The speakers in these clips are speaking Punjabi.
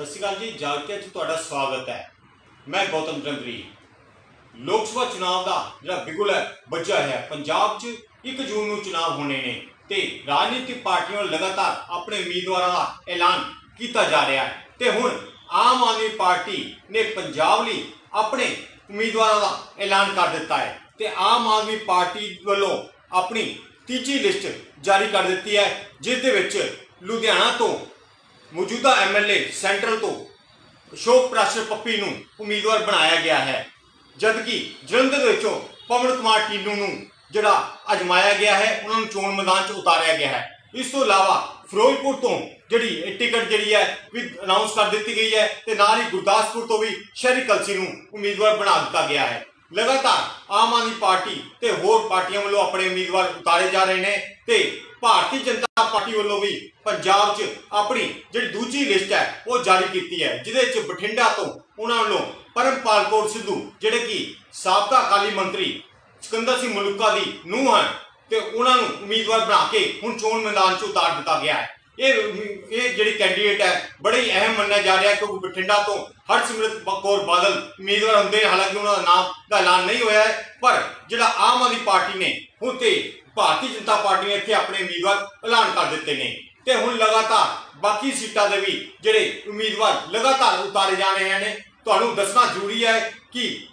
ਸਤਿ ਸ਼੍ਰੀ ਅਕਾਲ ਜੀ ਜਾਗਕੇ ਚ ਤੁਹਾਡਾ ਸਵਾਗਤ ਹੈ। ਮੈਂ ਗੌਤਮ ਚੰਦਰੀ ਲੋਕ ਸਭਾ ਚੁਣਾਵ ਦਾ ਜਿਹੜਾ ਬਿਗੁਲ ਹੈ ਵੱਜਾ ਹੈ। ਪੰਜਾਬ 'ਚ 1 ਜੂਨ ਨੂੰ ਚੁਣਾਵ ਹੋਣੇ ਨੇ ਤੇ ਰਾਜਨੀਤਿਕ ਪਾਰਟੀਆਂ ਵੱਲੋਂ ਲਗਾਤਾਰ ਆਪਣੇ ਉਮੀਦਵਾਰਾਂ ਦਾ ਐਲਾਨ ਕੀਤਾ ਜਾ ਰਿਹਾ ਹੈ। ਤੇ ਹੁਣ ਆਮ ਆਦਮੀ ਪਾਰਟੀ ਨੇ ਪੰਜਾਬ ਲਈ ਆਪਣੇ ਉਮੀਦਵਾਰਾਂ ਦਾ ਐਲਾਨ ਕਰ ਦਿੱਤਾ ਹੈ ਤੇ ਆਮ ਆਦਮੀ ਪਾਰਟੀ ਵੱਲੋਂ ਆਪਣੀ ਤੀਜੀ ਲਿਸਟ ਜਾਰੀ ਕਰ ਦਿੱਤੀ ਹੈ, ਜਿਸ ਦੇ ਵਿੱਚ ਲੁਧਿਆਣਾ ਤੋਂ ਮੌਜੂਦਾ ਐਮਐਲਏ ਸੈਂਟਰਲ ਤੋਂ ਅਸ਼ੋਕ ਪ੍ਰਾਸ਼ਰ ਪੱਪੀ ਨੂੰ ਉਮੀਦਵਾਰ ਬਣਾਇਆ ਗਿਆ ਹੈ। ਜਦਕਿ ਜਲੰਧਰ ਵਿੱਚੋਂ ਪਵਨ ਕੁਮਾਰ ਟੀਨੂ ਨੂੰ ਜਿਹੜਾ ਅਜਮਾਇਆ ਗਿਆ ਹੈ, ਉਹਨਾਂ ਨੂੰ ਚੋਣ ਮੈਦਾਨ 'ਚ ਉਤਾਰਿਆ ਗਿਆ ਹੈ। ਇਸ ਤੋਂ ਇਲਾਵਾ ਫਿਰੋਜ਼ਪੁਰ ਤੋਂ ਜਿਹੜੀ ਟਿਕਟ ਜਿਹੜੀ ਹੈ ਵੀ ਅਨਾਉਂਸ ਕਰ ਦਿੱਤੀ ਗਈ ਹੈ ਤੇ ਨਾਲ ਹੀ ਗੁਰਦਾਸਪੁਰ ਤੋਂ ਵੀ ਸ਼ਹਿਰੀ ਕਲਸੀ ਨੂੰ ਉਮੀਦਵਾਰ ਬਣਾ ਦਿੱਤਾ ਗਿਆ ਹੈ। ਲਗਾਤਾਰ ਆਮ ਆਦਮੀ ਪਾਰਟੀ ਤੇ ਹੋਰ ਪਾਰਟੀਆਂ ਵੱਲੋਂ ਆਪਣੇ ਉਮੀਦਵਾਰ ਉਤਾਰੇ ਜਾ ਰਹੇ ਨੇ ਤੇ ਭਾਰਤੀ ਜਨਤਾ ਪਾਰਟੀ ਵੱਲੋਂ ਵੀ ਪੰਜਾਬ 'ਚ ਆਪਣੀ ਜਿਹੜੀ ਦੂਜੀ ਲਿਸਟ ਹੈ, ਉਹ ਜਾਰੀ ਕੀਤੀ ਹੈ, ਜਿਹਦੇ 'ਚ ਬਠਿੰਡਾ ਤੋਂ ਉਹਨਾਂ ਵੱਲੋਂ ਪਰਮਪਾਲ ਕੌਰ ਸਿੱਧੂ, ਜਿਹੜੇ ਕਿ ਸਾਬਕਾ ਅਕਾਲੀ ਮੰਤਰੀ ਸਿਕੰਦਰ ਸਿੰਘ ਮਲੂਕਾ ਦੀ ਨੂੰਹ ਹਨ, ਤੇ ਉਹਨਾਂ ਨੂੰ ਉਮੀਦਵਾਰ ਬਣਾ ਕੇ ਹੁਣ ਚੋਣ ਮੈਦਾਨ 'ਚ ਉਤਾਰ ਦਿੱਤਾ ਗਿਆ ਹੈ। ਇਹ ਇਹ ਜਿਹੜੀ ਕੈਂਡੀਡੇਟ ਹੈ, ਬੜੀ ਹੀ ਅਹਿਮ ਮੰਨਿਆ ਜਾ ਰਿਹਾ ਕਿਉਂਕਿ ਬਠਿੰਡਾ ਤੋਂ ਹਰਸਿਮਰਤ ਕੌਰ ਬਾਦਲ ਉਮੀਦਵਾਰ ਹੁੰਦੇ ਨੇ, ਹਾਲਾਂਕਿ ਉਹਨਾਂ ਦਾ ਨਾਮ ਦਾ ਐਲਾਨ ਨਹੀਂ ਹੋਇਆ ਹੈ, ਪਰ ਜਿਹੜਾ ਆਮ ਆਦਮੀ ਪਾਰਟੀ ਨੇ, ਹੁਣ ਤੇ ਭਾਰਤੀ ਜਨਤਾ ਪਾਰਟੀ ਨੇ ਇੱਥੇ ਆਪਣੇ ਉਮੀਦਵਾਰ ਐਲਾਨ ਕਰ ਦਿੱਤੇ ਨੇ। ਤੇ ਹੁਣ ਲਗਾਤਾਰ ਬਾਕੀ ਸੀਟਾਂ ਦੇ ਵੀ ਜਿਹੜੇ ਉਮੀਦਵਾਰ ਲਗਾਤਾਰ ਉਤਾਰੇ ਜਾ ਰਹੇ ਨੇ, ਤੁਹਾਨੂੰ ਦੱਸਣਾ ਜ਼ਰੂਰੀ ਹੈ ਕਿ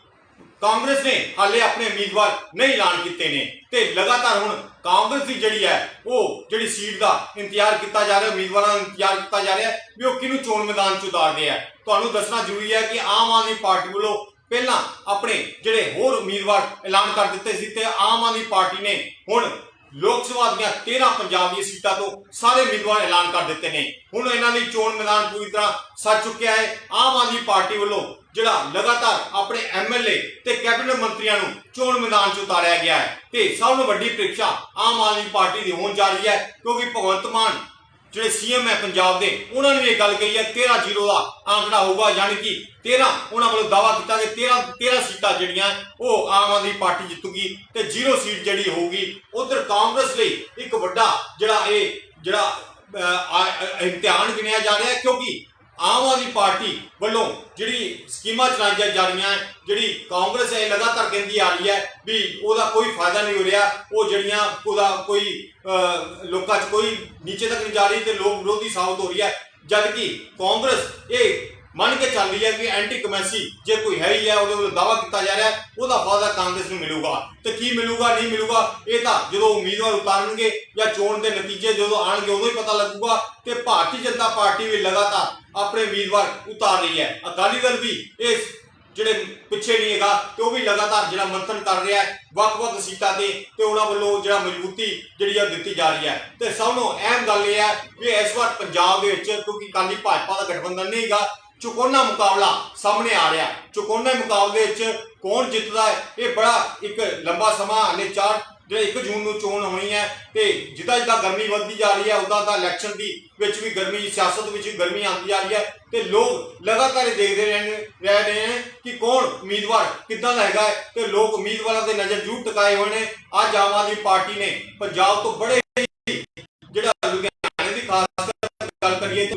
ਕਾਂਗਰਸ ਨੇ ਹਾਲੇ ਆਪਣੇ ਉਮੀਦਵਾਰ ਨਹੀਂ ਐਲਾਨ ਕੀਤੇ ਨੇ ਤੇ ਲਗਾਤਾਰ ਹੁਣ ਕਾਂਗਰਸ ਦੀ ਜਿਹੜੀ ਹੈ ਉਹ ਜਿਹੜੀ ਸੀਟ ਦਾ ਇੰਤਜ਼ਾਰ ਕੀਤਾ ਜਾ ਰਿਹਾ, ਉਮੀਦਵਾਰਾਂ ਦਾ ਇੰਤਜ਼ਾਰ ਕੀਤਾ ਜਾ ਰਿਹਾ ਵੀ ਉਹ ਕਿਹਨੂੰ ਚੋਣ ਮੈਦਾਨ 'ਚ ਉਤਾਰਦੇ ਆ। ਤੁਹਾਨੂੰ ਦੱਸਣਾ ਜ਼ਰੂਰੀ ਹੈ ਕਿ ਆਮ ਆਦਮੀ ਪਾਰਟੀ ਵੱਲੋਂ ਪਹਿਲਾਂ ਆਪਣੇ ਜਿਹੜੇ ਹੋਰ ਉਮੀਦਵਾਰ ਐਲਾਨ ਕਰ ਦਿੱਤੇ ਸੀ ਤੇ ਆਮ ਆਦਮੀ ਪਾਰਟੀ ਨੇ ਹੁਣ ਲੋਕ ਸਭਾ ਦੀਆਂ 13 ਪੰਜਾਬ ਦੀਆਂ ਸੀਟਾਂ ਤੋਂ ਸਾਰੇ ਉਮੀਦਵਾਰ ਐਲਾਨ ਕਰ ਦਿੱਤੇ ਨੇ। ਹੁਣ ਇਹਨਾਂ ਲਈ ਚੋਣ ਮੈਦਾਨ ਪੂਰੀ ਤਰ੍ਹਾਂ ਸੱਜ ਚੁੱਕਿਆ ਹੈ। ਆਮ ਆਦਮੀ ਪਾਰਟੀ ਵੱਲੋਂ ਜਿਹੜਾ ਲਗਾਤਾਰ ਆਪਣੇ ਐਮਐਲਏ ਤੇ ਕੈਬਨਿਟ ਮੰਤਰੀਆਂ ਨੂੰ ਚੋਣ ਮੈਦਾਨ 'ਚ ਉਤਾਰਿਆ ਗਿਆ ਹੈ ਤੇ ਸਭ ਤੋਂ ਵੱਡੀ ਪ੍ਰੀਖਿਆ ਆਮ ਆਦਮੀ ਪਾਰਟੀ ਦੀ ਹੋਣ ਜਾ ਰਹੀ ਹੈ, ਕਿਉਂਕਿ ਭਗਵੰਤ ਮਾਨ ਜਿਹੜੇ ਸੀਐਮ ਹੈ ਪੰਜਾਬ ਦੇ, ਉਹਨਾਂ ਨੇ ਇਹ ਗੱਲ ਕਹੀ ਹੈ 13 ਜ਼ੀਰੋ ਦਾ ਆંકੜਾ ਹੋਊਗਾ, ਯਾਨੀ ਕਿ 13 ਉਹਨਾਂ ਵੱਲੋਂ ਦਾਵਾ ਕੀਤਾ ਕਿ 13 13 ਸੀਟਾਂ ਜਿਹੜੀਆਂ ਉਹ ਆਮ ਆਦਮੀ ਪਾਰਟੀ ਜਿੱਤੂਗੀ ਤੇ ਜ਼ੀਰੋ ਸੀਟ ਜਿਹੜੀ ਹੋਊਗੀ, ਉਧਰ ਕਾਂਗਰਸ ਲਈ ਇੱਕ ਵੱਡਾ ਜਿਹੜਾ ਇਹ, ਜਿਹੜਾ ਇਮਤਿਹਾਨ ਗਿਣਿਆ ਜਾ ਰਿਹਾ ਕਿਉਂਕਿ ਆਮ ਆਦਮੀ ਪਾਰਟੀ ਵੱਲੋਂ ਜਿਹੜੀ ਸਕੀਮਾਂ ਚਲਾਈਆਂ ਜਾ ਰਹੀਆਂ, ਜਿਹੜੀ ਕਾਂਗਰਸ ਇਹ ਲਗਾਤਾਰ ਕਹਿੰਦੀ ਆ ਰਹੀ ਹੈ ਵੀ ਉਹਦਾ ਕੋਈ ਫਾਇਦਾ ਨਹੀਂ ਹੋ ਰਿਹਾ, ਉਹ ਜਿਹੜੀਆਂ ਉਹਦਾ ਕੋਈ ਲੋਕਾਂ 'ਚ ਕੋਈ ਨੀਚੇ ਤੱਕ ਨਹੀਂ ਜਾ ਰਹੀ ਤੇ ਲੋਕ ਵਿਰੋਧੀ ਸਾਬਤ ਹੋ ਰਹੀ ਹੈ। ਜਦਕਿ ਕਾਂਗਰਸ ਇਹ ਮੰਨ ਕੇ ਚੱਲ ਰਹੀ ਹੈ ਕਿ ਐਂਟੀ ਕਮੈਸੀ ਜੇ ਕੋਈ ਹੈ ਹੀ ਹੈ ਉਹਦੇ ਵੱਲੋਂ ਦਾਵਾ ਕੀਤਾ ਜਾ ਰਿਹਾ, ਉਹਦਾ ਫਾਇਦਾ ਕਾਂਗਰਸ ਨੂੰ ਮਿਲੂਗਾ। ਤੇ ਕੀ ਮਿਲੂਗਾ, ਨਹੀਂ ਮਿਲੂਗਾ, ਇਹ ਤਾਂ ਜਦੋਂ ਉਮੀਦਵਾਰ ਉਤਾਰਨਗੇ ਜਾਂ ਚੋਣ ਦੇ ਨਤੀਜੇ ਜਦੋਂ ਆਣਗੇ, ਉਦੋਂ ਹੀ ਪਤਾ ਲੱਗੂਗਾ ਕਿ ਭਾਰਤੀ ਜਨਤਾ ਪਾਰਟੀ ਵੀ ਲਗਾਤਾਰ ਆਪਣੇ ਉਮੀਦਵਾਰ ਉਤਾਰ ਰਹੀ ਹੈ। ਅਕਾਲੀ ਦਲ ਵੀ ਇਸ ਜਿਹੜੇ ਪਿੱਛੇ ਨਹੀਂ ਹੈਗਾ, ਤੇ ਉਹ ਵੀ ਲਗਾਤਾਰ ਜਿਹੜਾ ਮੰਥਨ ਕਰ ਰਿਹਾ ਹੈ, ਵੱਖ-ਵੱਖ ਸੀਟਾਂ ਤੇ ਤੇ ਉਹਨਾਂ ਵੱਲੋਂ ਜਿਹੜਾ ਮਜ਼ਬੂਤੀ ਜਿਹੜੀ ਆ ਦਿੱਤੀ ਜਾ ਰਹੀ ਹੈ। ਤੇ ਸਭ ਨੂੰ ਅਹਿਮ ਗੱਲ ਇਹ ਹੈ ਕਿ ਇਸ ਵਾਰ ਪੰਜਾਬ ਦੇ ਵਿੱਚ ਕਿਉਂਕਿ ਕਾਲੀ ਭਾਜਪਾ ਦਾ ਗਠਬੰਧਨ ਨਹੀਂ ਹੈਗਾ ਚੁਕੋਨਾ ਮੁਕਾਬਲਾ ਸਾਹਮਣੇ ਆ ਰਿਹਾ। ਚੁਕੋਨਾ ਮੁਕਾਬਲੇ ਵਿੱਚ ਕੌਣ ਜਿੱਤਦਾ ਹੈ? ਇਹ ਬੜਾ ਇੱਕ ਲੰਬਾ ਸਮਾਂ ਹਲੇ ਚਾਰ ਜਿਹੜੇ 1 ਜੂਨ ਨੂੰ ਚੋਣ ਹੋਣੀ ਹੈ ਤੇ ਜਿੱਦਾਂ ਜਿੱਦਾਂ ਗਰਮੀ ਵੱਧਦੀ ਜਾ ਰਹੀ ਹੈ, ਉਦਾਂ ਤਾਂ ਇਲੈਕਸ਼ਨ ਦੀ ਵਿੱਚ ਵੀ ਗਰਮੀ, ਸਿਆਸਤ ਵਿੱਚ ਵੀ ਗਰਮੀ ਆਉਂਦੀ ਜਾ ਰਹੀ ਹੈ ਤੇ ਲੋਕ ਲਗਾਤਾਰ ਇਹ ਦੇਖਦੇ ਰਹਿਣ ਰਹਿ ਰਹੇ ਹਨ ਕਿ ਕੌਣ ਉਮੀਦਵਾਰ ਕਿੱਦਾਂ ਦਾ ਹੈਗਾ ਹੈ ਤੇ ਲੋਕ ਉਮੀਦਵਾਰਾਂ ਦੇ ਨਜ਼ਰ ਜ਼ਰੂਰ ਟਿਕਾਏ ਹੋਏ ਨੇ। ਅੱਜ ਆਮ ਆਦਮੀ ਪਾਰਟੀ ਨੇ ਪੰਜਾਬ ਤੋਂ ਬੜੇ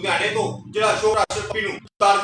ਲੁਧਿਆਣੇ ਤੋਂ ਜਿਹੜਾ ਅਸ਼ੋਕ ਰਾਸ਼ਟਰਪਤੀ ਨੂੰ ਉਤਾਰ